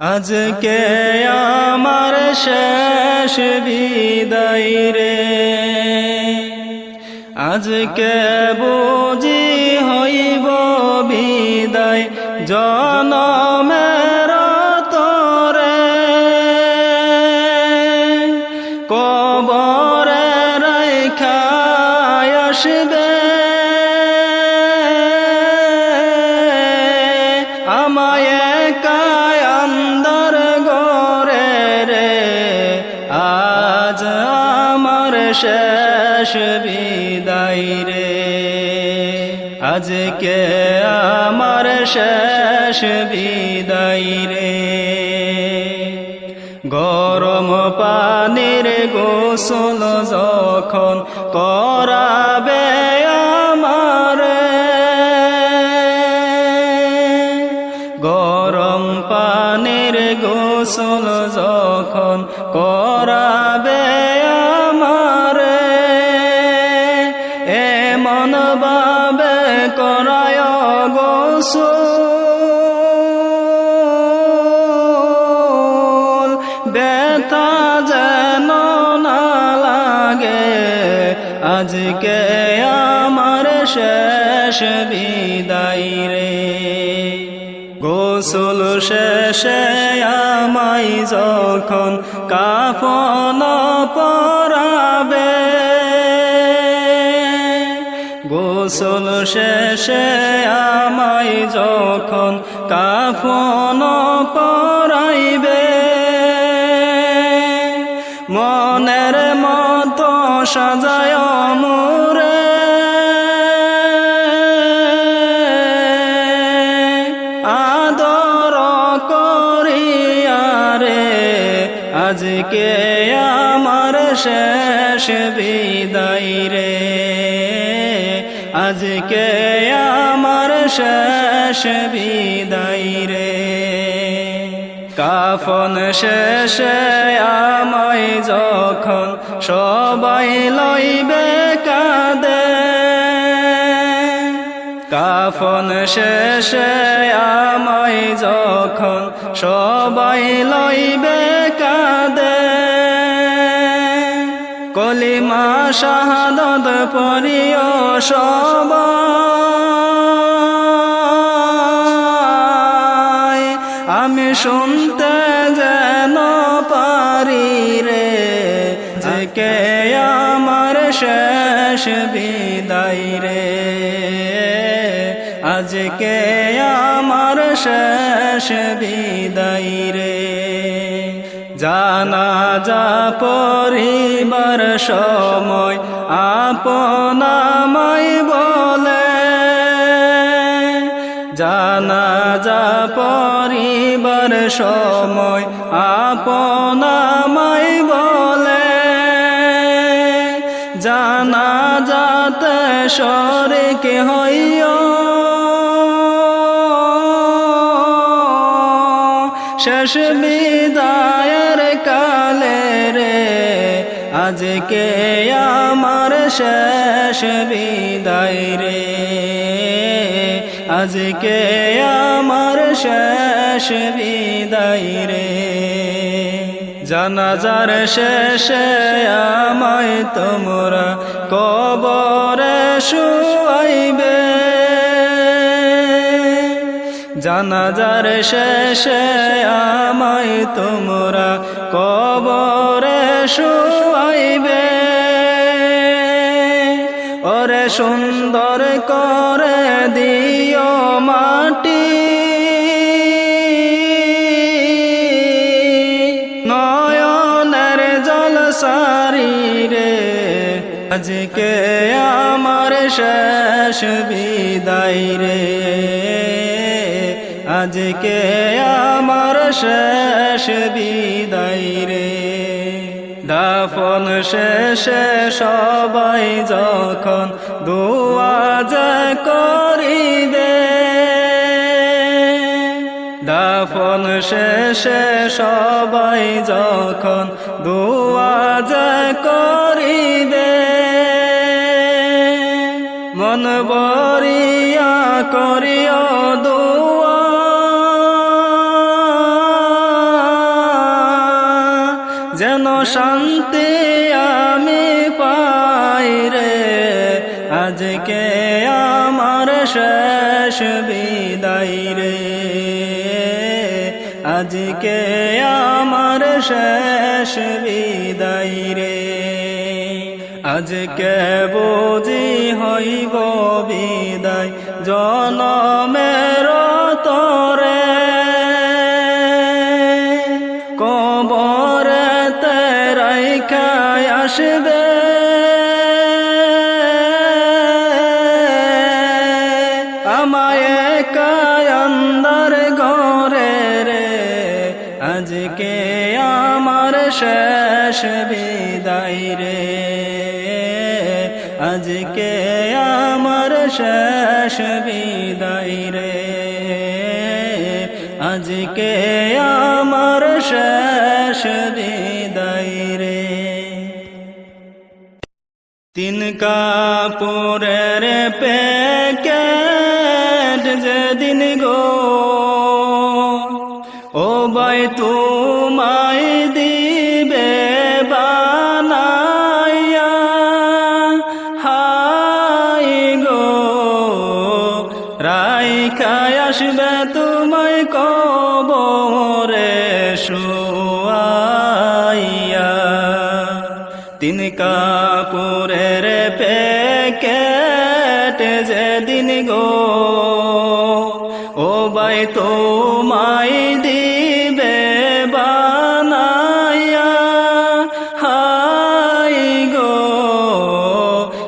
আজকে আমার শেষ বিদায় রে। আজকে বুঝি হইব বিদায় আসবে। আমায় কায় শেষ বিদায় রে। আজকে আমার শেষ বিদায় রে। গরম পানির গোসল যখন করাবে আমারে গরম পানির গোসল আজকে আমার শেষ বিদায় রে। গোসল শেষে আমায় যখন কাফন পরাবে, গোসল শেষে আমায় যখন কাফন পরাইবে মনের মতো সাজায় মোরে আদর করিয়ারে আজকে আমার শেষ বিদায় রে। আজকে আমার শেষ বিদায় কাফন শেষে আমায় যখন সবাই লইবে কাঁদে। কাফন শেষে আমায় যখন সবাই লইবে কাঁদে। কলিমা শাহাদত পরিয় সবাই। আমি শুনতে যেন পারি রে কে আমার শেষ বিদায় রে। আজকে আমার শেষ বিদায় রে। জানা যা পরিবার সময় আপনা মাই বলে, জানা পরিবার সময় আপনামাই বলে জানা যাতে সরেকে হইও শেষ বিদায়ের কালে রে, আজকে আমার শেষ বিদায় রে। আজকে আমার শেষ বিদায় রে। জানাজার শেষে আমায় তোমরা কবরে শুয়াইবে। জানাজার শেষে আমায় তোমরা কবরে শুয়াইবে। ওরে সুন্দর করে দিও মাটি। নয়নের জল সারি আজকে আমার শেষ বিদায় রে। আজকে আমার শেষ বিদায় দাফন শেষে সবাই যখন দোয়াজ করিবে। দাফন শেষে সবাই যখন দোয়াজ করিবে। মন বরিয়া করিও শান্তি আমি পাই রে। আজকে আমার শেষ বিদায় রে। আজকে আমার শেষ বিদায় রে। আজকে বুঝি হইব বিদায়। জনমের আজকে আমার শেষ বিদায় রে। আজকে আমার শেষ বিদায় রে। তিন কাপুরের প্যাকেট তিন কাপুরের প্যাকেট যেদিন গো, ও বাই তোমায় দিবে বানাইয়া হাই গো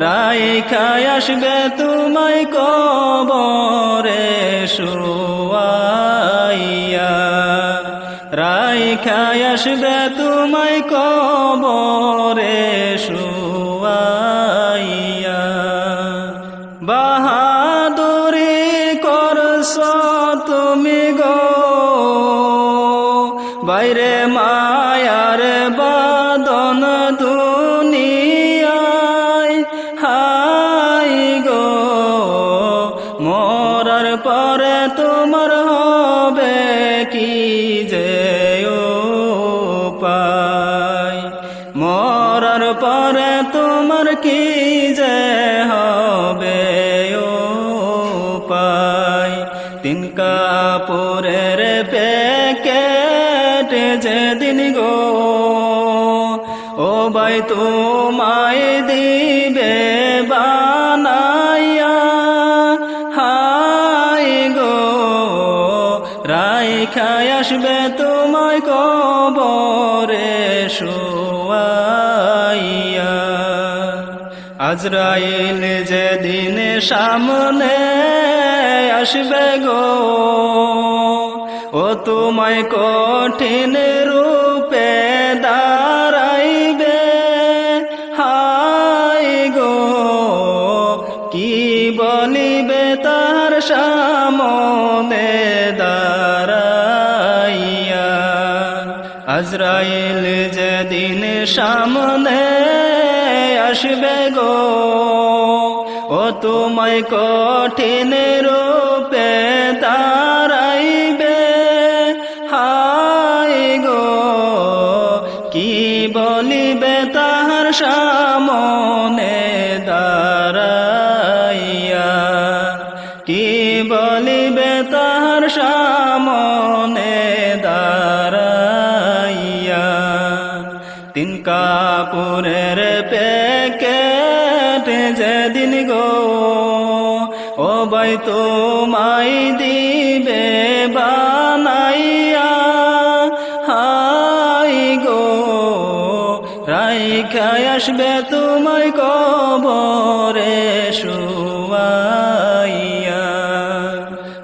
রাই খায় আসবে তোমায় কবরে শুয়াইয়া রাই খায় আসবে তোমায় কবরে তিন কাপড়ের প্যাকেট যেদিন গো, ও বাই তোমায় দিবে বানাইয়া, হাই গো রাই খায় আসবে তোমায় কবরে শুয়াইয়া। আজরাইল যেদিন সামনে আসবে গো। ও তোমায় কঠিন রূপে দাঁড়াইবে। হাই গো, কি বলিবে তার সামনে দাঁড়াইয়া? আজরাইল যেদিন সামনে আসবে গো ও তোমায় কঠিন রূপে দাঁড়াইবে। হাই গো, কি বলিবে তাহার সামনে দাঁড়াইয়া? কি বলিবে তাহার সামনে দাঁড়াইয়া? তিন কাপুরের প্যাকেট ও বাই তোমায় দিবে বানাইয়া। হাই গো রাইখায় আসবে তোমায় কবরে শুয়াইয়া।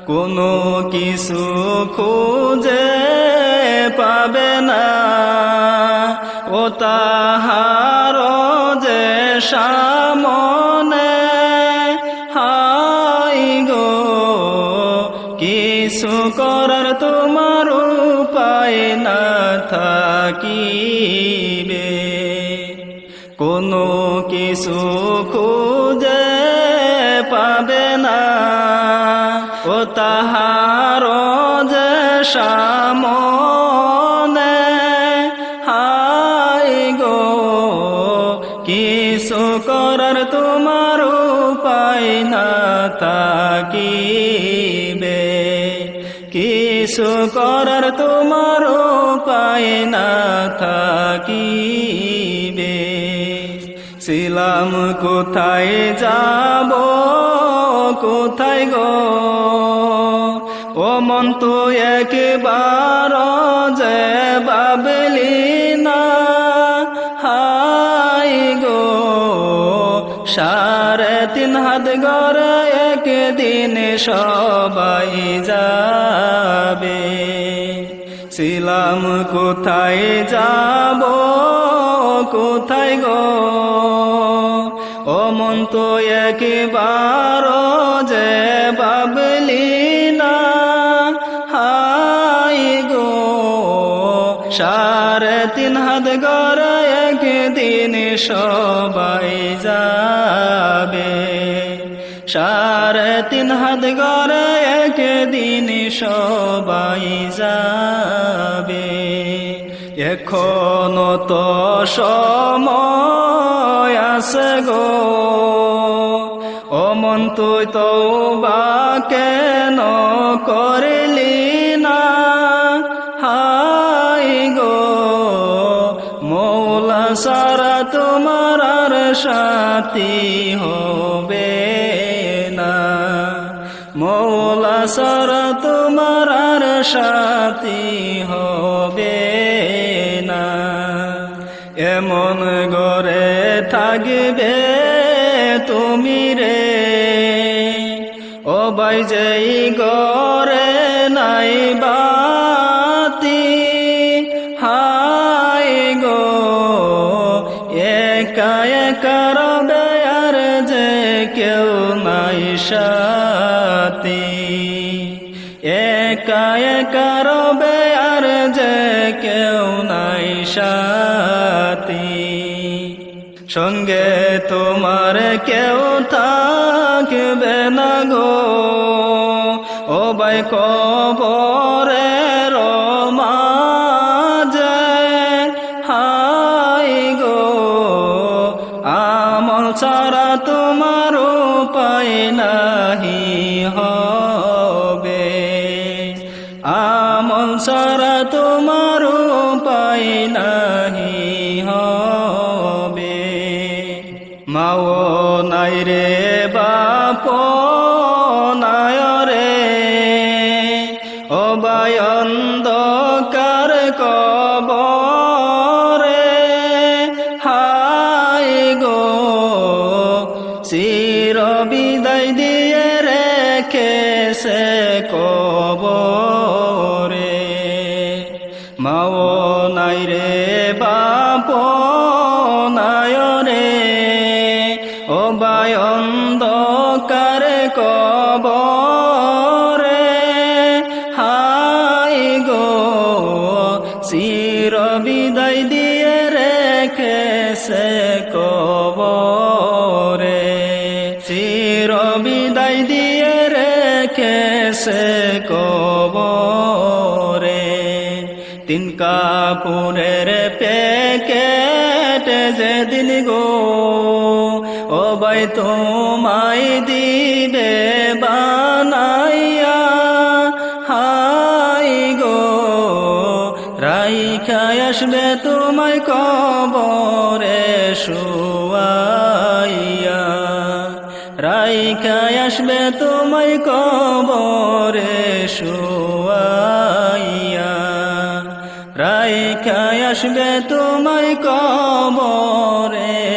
কোনো কিছু খুঁজে পাবে না। ও তাহার যে সামনে কিছু করার তোমার উপায় না থাকিবে। কোনো কিছু খুঁজে পাবে না। ও তাহার যে সামনে কিছু করার তোমার উপায় না থাকিবে। ছিলাম কোথায় যাব, কোথায় গো? ও মন তো একবার যে বাবলি না হাই গো, সাড়ে তিন হাত গড়ে একদিন সবাই যাবে। ছিলাম কোথায় যাব, কোথায় গো? ও মন তো একবার যে বাবলি না। হাই গো, সাড়ে তিন হাত গড়ে একদিন সবাই যাবে হাত গড়ে একদিন সবাই যাবে। এখনও তো সময় আছে গো। ও মন তুই তো বা কেন করলি না? হাই গো, মৌলা সারা তোমার আর সাথী হবে সারা তোমার আর সাথী হবে না। এমন গড়ে থাকবে তুমি রে। ও বাই যেই গড়ে নাই বাতি, হাই গো, একা একা রবে আর যে কেউ নাই সাথী একা একা রবে আর যে কেউ নাই সাথী। সঙ্গে তোমার কেউ থাকবে না গো। ও বাই কবরে তোমার উপায় নাহি হবে। আমল সারা তোমার উপায় নাহি সে কবরে। মাও নাই রে বাপ নাই রে। ও বায়ন্দকার কবরে। হাই গো চির বিদায় দিয়ে রেখে সে কবরে। চির রেখে কবরে? তিন কাপুরের প্যাকেট যেদিন গো, ও বাই তোমায় দিবে বানাইয়া, হাই গো রাইখায় আসবে তোমায় কবরে শুয়াইয়া রাইখায় আসবে তোমায় কবরে শুয়াইয়া। রাইখায় আসবে তোমায় কবরে